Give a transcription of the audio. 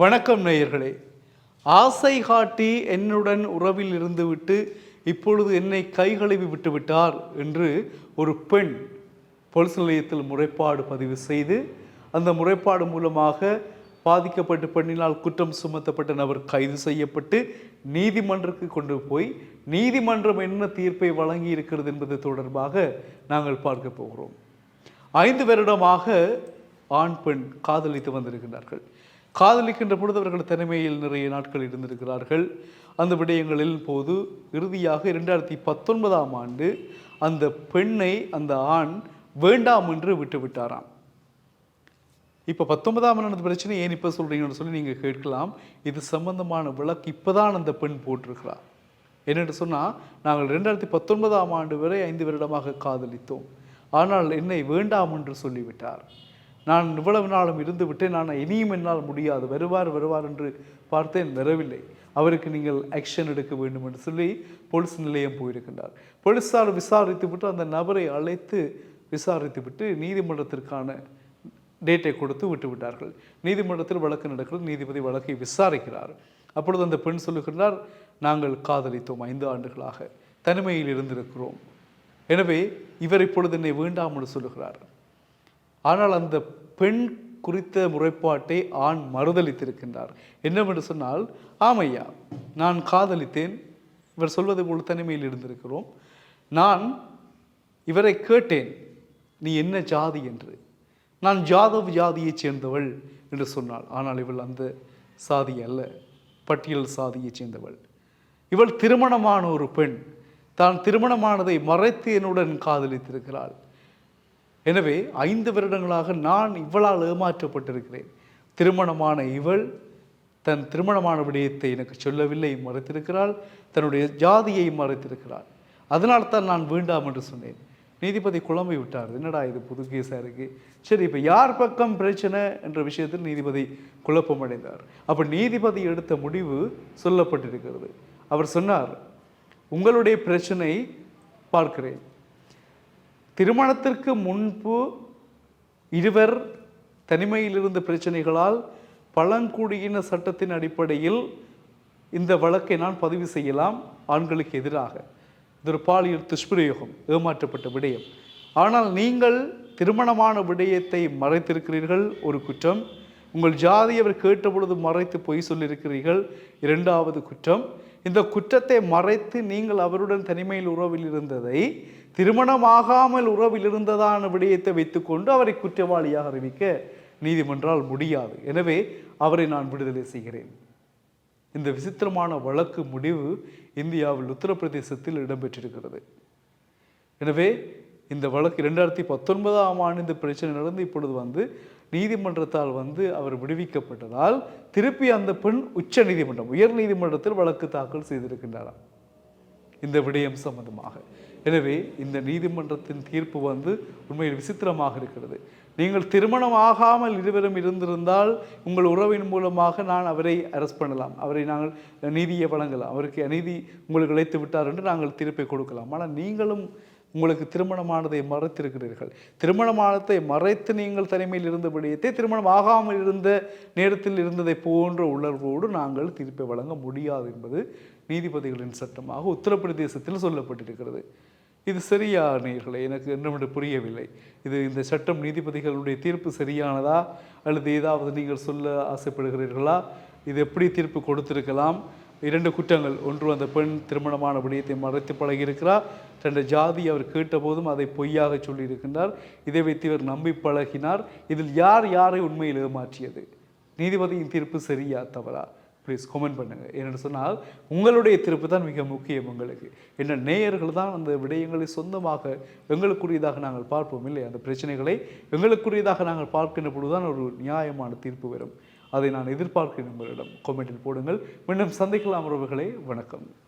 வணக்கம் நேயர்களே. ஆசை காட்டி என்னுடன் உறவில் இருந்துவிட்டு இப்பொழுது என்னை கைகழுவி விட்டுவிட்டார் என்று ஒரு பெண் பொலிஸ் நிலையத்தில் முறைப்பாடு பதிவு செய்து அந்த முறைப்பாடு மூலமாக பாதிக்கப்பட்ட பெண்ணினால் குற்றம் சுமத்தப்பட்ட நபர் கைது செய்யப்பட்டு நீதிமன்றத்துக்கு கொண்டு போய் நீதிமன்றம் என்ன தீர்ப்பை வழங்கி இருக்கிறது என்பது தொடர்பாக நாங்கள் பார்க்க போகிறோம். ஐந்து வருடமாக ஆண் பெண் காதலித்து வந்திருக்கிறார்கள். காதலிக்கின்ற பொழுது அவர்கள் தனிமையில் நிறைய நாட்கள் இருந்திருக்கிறார்கள். அந்த விடயங்களில் போது இறுதியாக இரண்டாயிரத்தி பத்தொன்பதாம் ஆண்டு அந்த பெண்ணை அந்த ஆண் வேண்டாம் என்று விட்டுவிட்டாராம் இப்போ பத்தொன்பதாம் ஆண்டு பிரச்சனை ஏன் இப்போ சொல்கிறீங்கன்னு சொல்லி நீங்கள் கேட்கலாம். இது சம்பந்தமான விளக்கு இப்போதான் அந்த பெண் போட்டிருக்கிறார். என்னென்று சொன்னால் நாங்கள் ரெண்டாயிரத்தி பத்தொன்பதாம் ஆண்டு வரை ஐந்து வருடமாக காதலித்தோம். ஆனால் என்னை வேண்டாம் என்று சொல்லிவிட்டார். நான் இவ்வளவு நாளும் இருந்து விட்டேன் நான் இனியும் என்னால் முடியாது. வருவார் வருவார் என்று பார்த்தேன் வரவில்லை. அவருக்கு நீங்கள் ஆக்ஷன் எடுக்க வேண்டும் என்று சொல்லி போலீஸ் நிலையம் போயிருக்கின்றார். போலீஸார் விசாரித்து விட்டு அந்த நபரை அழைத்து விசாரித்து விட்டு நீதிமன்றத்திற்கான டேட்டை கொடுத்து விட்டுவிட்டார்கள். நீதிமன்றத்தில் வழக்கு நடக்கிறது நீதிபதி வழக்கை விசாரிக்கிறார். அப்பொழுது அந்த பெண் சொல்லுகிறார் நாங்கள் காதலித்தோம் ஐந்து ஆண்டுகளாக. தனிமையில் இருந்திருக்கிறோம். எனவே இவர் இப்பொழுது என்னை வேண்டாம் என்று சொல்லுகிறார். ஆனால் அந்த பெண் குறித்த முறைப்பாட்டை ஆண் மறுதளித்திருக்கின்றார் என்னவென்று சொன்னால் ஆமையா நான் காதலித்தேன். இவர் சொல்வது போல் தனிமையில் இருந்திருக்கிறோம். நான் இவரை கேட்டேன். நீ என்ன ஜாதி என்று. நான் ஜாதவ் ஜாதியைச் சேர்ந்தவள் என்று சொன்னாள். ஆனால் இவள் அந்த சாதி அல்ல. பட்டியல் சாதியைச் சேர்ந்தவள். இவள் திருமணமான ஒரு பெண். தான் திருமணமானதை மறைத்து என்னுடன் காதலித்திருக்கிறாள். எனவே ஐந்து வருடங்களாக நான் இவளால் ஏமாற்றப்பட்டிருக்கிறேன். திருமணமான இவள் தன் திருமணமான விடயத்தை எனக்கு சொல்லவில்லை மறைத்திருக்கிறாள். தன்னுடைய ஜாதியை மறைத்திருக்கிறாள். அதனால் தான் நான் வேண்டாம் என்று சொன்னேன். நீதிபதி குழம்பி விட்டார். என்னடா இது புது கேஸாக இருக்குது சரி இப்போ யார் பக்கம் பிரச்சனை என்ற விஷயத்தில் நீதிபதி குழப்பமடைந்தார் அப்போ நீதிபதி எடுத்த முடிவு சொல்லப்பட்டிருக்கிறது. அவர் சொன்னார் உங்களுடைய பிரச்சனை பார்க்கிறேன். திருமணத்திற்கு முன்பு இருவர் தனிமையில் இருந்த பிரச்சனைகளால் பழங்குடியின சட்டத்தின் அடிப்படையில் இந்த வழக்கை நான் பதிவு செய்யலாம். ஆண்களுக்கு எதிராக. இது ஒரு பாலியல் துஷ்பிரயோகம் ஏமாற்றப்பட்ட விடயம். ஆனால் நீங்கள் திருமணமான விடயத்தை மறைத்திருக்கிறீர்கள் ஒரு குற்றம். உங்கள் ஜாதி அவர் கேட்டபொழுது மறைத்து பொய் சொல்லியிருக்கிறீர்கள் இரண்டாவது குற்றம். இந்த குற்றத்தை மறைத்து நீங்கள் அவருடன் தனிமையில் உறவில் இருந்ததை திருமணமாகாமல் உறவில் இருந்ததான விடயத்தை வைத்துக்கொண்டு அவரை குற்றவாளியாக அறிவிக்க நீதிமன்றால் முடியாது. எனவே அவரை நான் விடுதலை செய்கிறேன். இந்த விசித்திரமான வழக்கு முடிவு இந்தியாவில் உத்தரப்பிரதேசத்தில் இடம்பெற்றிருக்கிறது. எனவே இந்த வழக்கு ரெண்டாயிரத்தி பத்தொன்பதாம் ஆண்டு இந்த பிரச்சனை நடந்து இப்பொழுது வந்து நீதிமன்றத்தால் வந்து அவர் விடுவிக்கப்பட்டதால் திருப்பி அந்த பெண் உச்ச நீதிமன்றம் உயர் நீதிமன்றத்தில் வழக்கு தாக்கல் செய்திருக்கின்றாராம். இந்த விடயம் சம்பந்தமாக. எனவே இந்த நீதிமன்றத்தின் தீர்ப்பு வந்து உண்மையில் விசித்திரமாக இருக்கிறது. நீங்கள் திருமணம் ஆகாமல் இருவரும் இருந்திருந்தால் உங்கள் உறவின் மூலமாக நான் அவரை அரெஸ்ட் பண்ணலாம். அவரை நாங்கள் நீதியை வழங்கலாம். அவருக்கு அநீதி உங்களுக்கு இழைத்து விட்டார் என்று நாங்கள் தீர்ப்பை கொடுக்கலாம். ஆனால் நீங்களும் உங்களுக்கு திருமணமானதை மறைத்திருக்கிறீர்கள். திருமணமானத்தை மறைத்து நீங்கள் தனிமையில் இருந்த விடயத்தை திருமணம் ஆகாமல் இருந்த நேரத்தில் இருந்ததை போன்ற உணர்வோடு நாங்கள் தீர்ப்பை வழங்க முடியாது என்பது நீதிபதிகளின் சட்டமாக உத்தரப்பிரதேசத்தில் சொல்லப்பட்டிருக்கிறது. இது சரியா நேர்களே? எனக்கு என்னவென்று புரியவில்லை. இது இந்த சட்டம் நீதிபதிகளுடைய தீர்ப்பு சரியானதா? அல்லது ஏதாவது நீங்கள் சொல்ல ஆசைப்படுகிறீர்களா? இது எப்படி தீர்ப்பு கொடுத்திருக்கலாம்? இரண்டு குற்றங்கள். ஒன்று அந்த பெண் திருமணமான விடயத்தை மறைத்து பழகியிருக்கிறார் தன்னுடைய ஜாதி அவர் கேட்டபோதும் அதை பொய்யாக சொல்லியிருக்கின்றார். இதை வைத்து இவர் நம்பி பழகினார். இதில் யார் யாரை உண்மையில் ஏமாற்றியது? நீதிபதியின் தீர்ப்பு சரியா தவறா? ப்ளீஸ் கமெண்ட் பண்ணுங்கள் என்னென்னு சொன்னால் உங்களுடைய திருப்பு தான் மிக முக்கியம் எங்களுக்கு என்ன நேயர்கள் தான் அந்த விடயங்களை சொந்தமாக எங்களுக்குரியதாக நாங்கள் பார்ப்போம் இல்லை அந்த பிரச்சனைகளை எங்களுக்குரியதாக நாங்கள் பார்க்கின்ற பொழுதுதான் ஒரு நியாயமான தீர்ப்பு வரும். அதை நான் எதிர்பார்க்கிறேன் உங்களிடம். கமெண்டில் போடுங்கள். மீண்டும் சந்திக்கலாம் உறவுகளே. வணக்கம்.